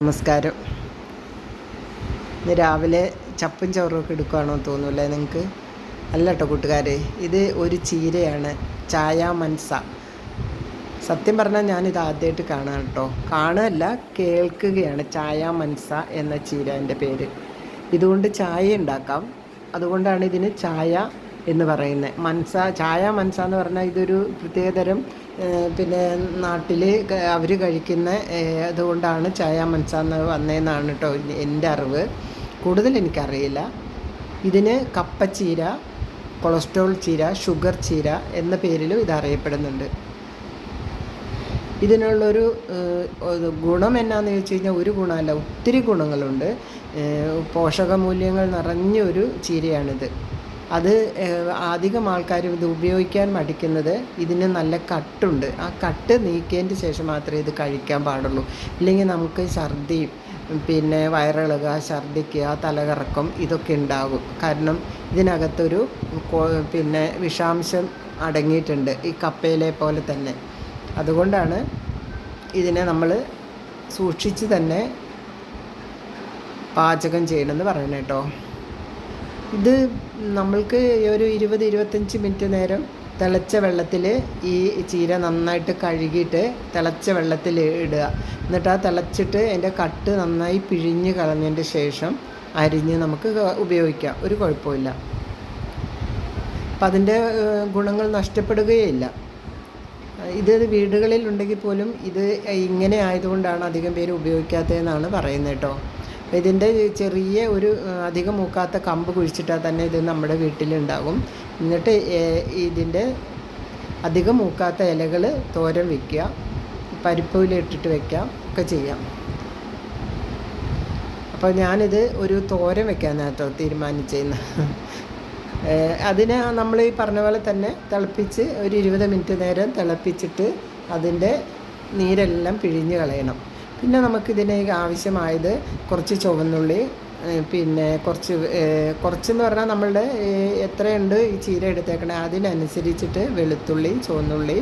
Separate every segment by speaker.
Speaker 1: നമസ്കാരം. ഇന്ന് രാവിലെ ചപ്പും ചോറൊക്കെ എടുക്കുകയാണോ തോന്നൂല്ലേ നിങ്ങൾക്ക് അല്ല കേട്ടോ കൂട്ടുകാരെ ഇത് ഒരു ചീരയാണ് ചായ മൻസ. സത്യം പറഞ്ഞാൽ ഞാനിത് ആദ്യമായിട്ട് കാണാം കേട്ടോ. കാണുകയല്ല കേൾക്കുകയാണ് ചായ മൻസ എന്ന ചീര എന്റെ പേര്. ഇതുകൊണ്ട് ചായ ഉണ്ടാക്കാം. അതുകൊണ്ടാണ് ഇതിന് ചായ എന്ന് പറയുന്നത്. മൻസ ചായ മൻസ എന്ന് പറഞ്ഞാൽ ഇതൊരു പ്രത്യേകതരം പിന്നെ നാട്ടിൽ അവർ കഴിക്കുന്ന അതുകൊണ്ടാണ് ചായ മൻസാന്ന് വന്നതെന്നാണ് കേട്ടോ എന്റെ അറിവ്. കൂടുതൽ എനിക്കറിയില്ല. ഇതിന് കപ്പച്ചീര കൊളസ്ട്രോൾ ചീര ഷുഗർ ചീര എന്ന പേരിലും ഇത് അറിയപ്പെടുന്നുണ്ട്. ഇതിനുള്ളൊരു ഗുണം എന്നാന്ന് ചോദിച്ചു കഴിഞ്ഞാൽ ഒരു ഗുണമല്ല ഒത്തിരി ഗുണങ്ങളുണ്ട്. പോഷകമൂല്യങ്ങൾ നിറഞ്ഞൊരു ചീരയാണിത്. അത് അധികം ആൾക്കാരും ഇത് ഉപയോഗിക്കാൻ മടിക്കുന്നത് ഇതിന് നല്ല കട്ടുണ്ട്. ആ കട്ട് നീക്കിയതിന്റെ ശേഷം മാത്രമേ ഇത് കഴിക്കാൻ പാടുള്ളൂ. ഇല്ലെങ്കിൽ നമുക്ക് ഛർദിയും പിന്നെ വയറിളകുക ഛർദിക്കുക തലകറക്കം ഇതൊക്കെ ഉണ്ടാകും. കാരണം ഇതിനകത്തൊരു പിന്നെ വിഷാംശം അടങ്ങിയിട്ടുണ്ട് ഈ കപ്പയിലെ പോലെ തന്നെ. അതുകൊണ്ടാണ് ഇതിനെ നമ്മൾ സൂക്ഷിച്ച് തന്നെ പാചകം ചെയ്യണമെന്ന് പറയുന്നത് കേട്ടോ. ഇത് നമ്മൾക്ക് ഒരു ഇരുപത് ഇരുപത്തഞ്ച് മിനിറ്റ് നേരം തിളച്ച വെള്ളത്തിൽ ഈ ചീര നന്നായിട്ട് കഴുകിയിട്ട് തിളച്ച വെള്ളത്തിൽ ഇടുക. എന്നിട്ട് ആ തിളച്ചിട്ട് അതിന്റെ കട്ട് നന്നായി പിഴിഞ്ഞ് കളഞ്ഞതിന്റെ ശേഷം അരിഞ്ഞ് നമുക്ക് ഉപയോഗിക്കാം. ഒരു കുഴപ്പമില്ല. അപ്പം അതിന്റെ ഗുണങ്ങൾ നഷ്ടപ്പെടുകയില്ല. ഇത് വീടുകളിൽ ഉണ്ടെങ്കിൽ പോലും ഇത് ഇങ്ങനെ ആയതുകൊണ്ടാണ് അധികം പേര് ഉപയോഗിക്കാത്തതെന്നാണ് പറയുന്നത് കേട്ടോ. ഇതിന്റെ ചെറിയ ഒരു അധികം മൂക്കാത്ത കമ്പ് കുഴിച്ചിട്ടാൽ തന്നെ ഇത് നമ്മുടെ വീട്ടിലുണ്ടാകും. എന്നിട്ട് ഇതിന്റെ അധികം മൂക്കാത്ത ഇലകൾ തോരൻ വയ്ക്കുക പരിപ്പിലിട്ടിട്ട് വയ്ക്കാം ഒക്കെ ചെയ്യാം. അപ്പോൾ ഞാനിത് ഒരു തോരൻ വെക്കാൻ കേട്ടോ തീരുമാനിച്ചിരുന്ന അതിനെ നമ്മൾ ഈ പറഞ്ഞ പോലെ തന്നെ തിളപ്പിച്ച് ഒരു ഇരുപത് മിനിറ്റ് നേരം തിളപ്പിച്ചിട്ട് അതിന്റെ നീരെല്ലാം പിഴിഞ്ഞ് കളയണം. പിന്നെ നമുക്കിതിന് ആവശ്യമായത് കുറച്ച് ചുവന്നുള്ളി പിന്നെ കുറച്ച് കുറച്ചെന്ന് പറഞ്ഞാൽ നമ്മളുടെ എത്രയുണ്ട് ഈ ചീര എടുത്തേക്കണേ അതിനനുസരിച്ചിട്ട് വെളുത്തുള്ളി ചുവന്നുള്ളി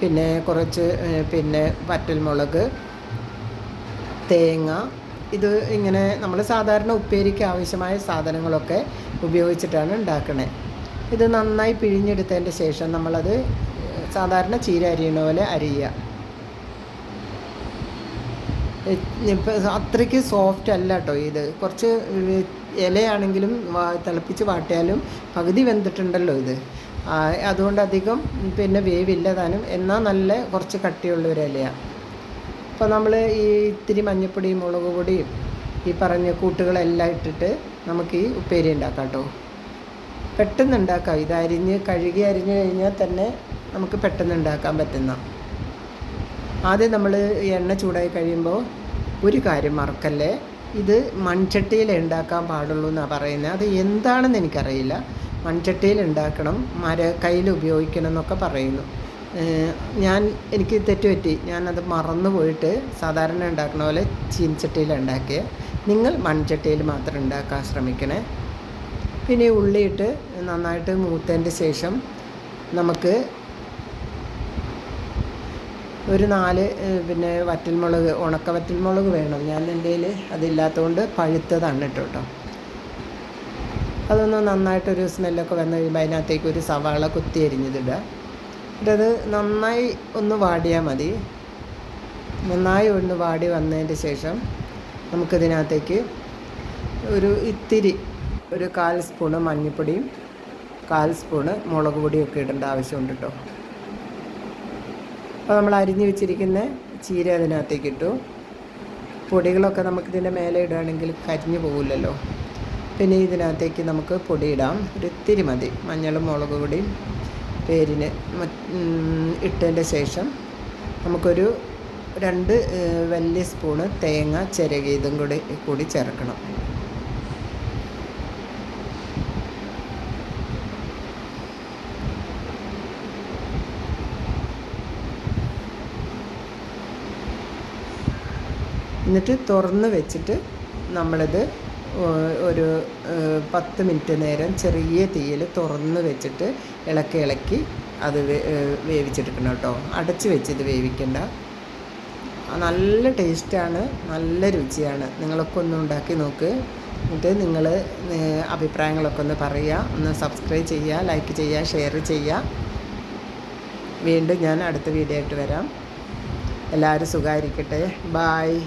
Speaker 1: പിന്നെ കുറച്ച് പിന്നെ വറ്റൽമുളക് തേങ്ങ. ഇത് ഇങ്ങനെ നമ്മൾ സാധാരണ ഉപ്പേരിക്ക് ആവശ്യമായ സാധനങ്ങളൊക്കെ ഉപയോഗിച്ചിട്ടാണ് ഉണ്ടാക്കണേ. ഇത് നന്നായി പിഴിഞ്ഞെടുത്തതിന്റെ ശേഷം നമ്മളത് സാധാരണ ചീര അരിയണ പോലെ അരിയുക അത്രയ്ക്ക് സോഫ്റ്റ് അല്ല കേട്ടോ ഇത്. കുറച്ച് ഇലയാണെങ്കിലും തിളപ്പിച്ച് വാട്ടിയാലും പകുതി വെന്തിട്ടുണ്ടല്ലോ ഇത്. അതുകൊണ്ട് അധികം പിന്നെ വേവില്ല താനും. എന്നാൽ നല്ല കുറച്ച് കട്ടിയുള്ള ഒരു ഇലയാണ് അപ്പോൾ നമ്മൾ ഈ ഇത്തിരി മഞ്ഞപ്പൊടിയും മുളക് പൊടിയും ഈ പറഞ്ഞ കൂട്ടുകളെല്ലാം ഇട്ടിട്ട് നമുക്ക് ഈ ഉപ്പേരി ഉണ്ടാക്കാം കേട്ടോ പെട്ടെന്ന് ഉണ്ടാക്കാം. ഇത് അരിഞ്ഞ് കഴുകി അരിഞ്ഞു കഴിഞ്ഞാൽ തന്നെ നമുക്ക് പെട്ടെന്ന് ഉണ്ടാക്കാൻ പറ്റുന്ന ആദ്യം നമ്മൾ എണ്ണ ചൂടായി കഴിയുമ്പോൾ ഒരു കാര്യം മറക്കല്ലേ? ഇത് മൺചട്ടിയിൽ ഉണ്ടാക്കാൻ പാടുള്ളൂ എന്നാണ് പറയുന്നത് അത് എന്താണെന്ന് എനിക്കറിയില്ല. മൺചട്ടിയിൽ ഉണ്ടാക്കണം മര കയ്യിൽ ഉപയോഗിക്കണം എന്നൊക്കെ പറയുന്നു. ഞാൻ എനിക്ക് തെറ്റുപറ്റി. ഞാനത് മറന്നു പോയിട്ട് സാധാരണ ഉണ്ടാക്കുന്ന പോലെ ചീനച്ചട്ടിയിൽ ഉണ്ടാക്കിയ നിങ്ങൾ മൺചട്ടിയിൽ മാത്രം ഉണ്ടാക്കാൻ ശ്രമിക്കണേ. പിന്നെ ഉള്ളിയിട്ട് നന്നായിട്ട് മൂത്തതിന്റെ ശേഷം നമുക്ക് ഒരു നാല് പിന്നെ വറ്റൽമുളക് ഉണക്ക വറ്റൽമുളക് വേണം. ഞാൻ എന്റെ അതില്ലാത്തതുകൊണ്ട് പഴുത്തതാണ് ഇട്ടോ കേട്ടോ. അതൊന്ന് നന്നായിട്ടൊരു സ്മെല്ലൊക്കെ വന്നു കഴിയുമ്പോൾ അതിനകത്തേക്ക് ഒരു സവാള കുത്തി അരിഞ്ഞതിടുക. എന്നിട്ടത് നന്നായി ഒന്ന് വാടിയാൽ മതി. നന്നായി ഒന്ന് വാടി വന്നതിന്റെ ശേഷം നമുക്കിതിനകത്തേക്ക് ഒരു ഇത്തിരി ഒരു കാൽ സ്പൂണ് മഞ്ഞൾപ്പൊടിയും കാൽ സ്പൂണ് മുളക് പൊടിയൊക്കെ ഇടേണ്ട ആവശ്യമുണ്ട് കേട്ടോ. അപ്പോൾ നമ്മൾ അരിഞ്ഞു വെച്ചിരിക്കുന്ന ചീര അതിനകത്തേക്ക് ഇട്ടു പൊടികളൊക്കെ നമുക്കിതിന്റെ മേലെ ഇടുകയാണെങ്കിൽ കരിഞ്ഞു പോകില്ലല്ലോ പിന്നെ ഇതിനകത്തേക്ക് നമുക്ക് പൊടിയിടാം. ഒരു ഇത്തിരി മതി. മഞ്ഞളും മുളക് പൊടിയും പേരിന് ഇട്ടതിന്റെ ശേഷം നമുക്കൊരു രണ്ട് വലിയ സ്പൂണ് തേങ്ങ ചിരകിയതും കൂടി കൂടി ചേർക്കണം. എന്നിട്ട് തുറന്ന് വെച്ചിട്ട് നമ്മളിത് ഒരു പത്ത് മിനിറ്റ് നേരം ചെറിയ തീയിൽ തുറന്ന് വെച്ചിട്ട് ഇളക്കി ഇളക്കി അത് വേവിച്ചെടുക്കണം കേട്ടോ. അടച്ച് വെച്ച് ഇത് വേവിക്കണ്ട. നല്ല ടേസ്റ്റാണ് നല്ല രുചിയാണ്. നിങ്ങളൊക്കെ ഒന്ന് ഉണ്ടാക്കി നോക്ക്. എന്നിട്ട് നിങ്ങൾ അഭിപ്രായങ്ങളൊക്കെ ഒന്ന് പറയുക. ഒന്ന് സബ്സ്ക്രൈബ് ചെയ്യുക ലൈക്ക് ചെയ്യുക ഷെയർ ചെയ്യുക. വീണ്ടും ഞാൻ അടുത്ത വീഡിയോ ആയിട്ട് വരാം. എല്ലാവരും സുഖമായിരിക്കട്ടെ. ബായ്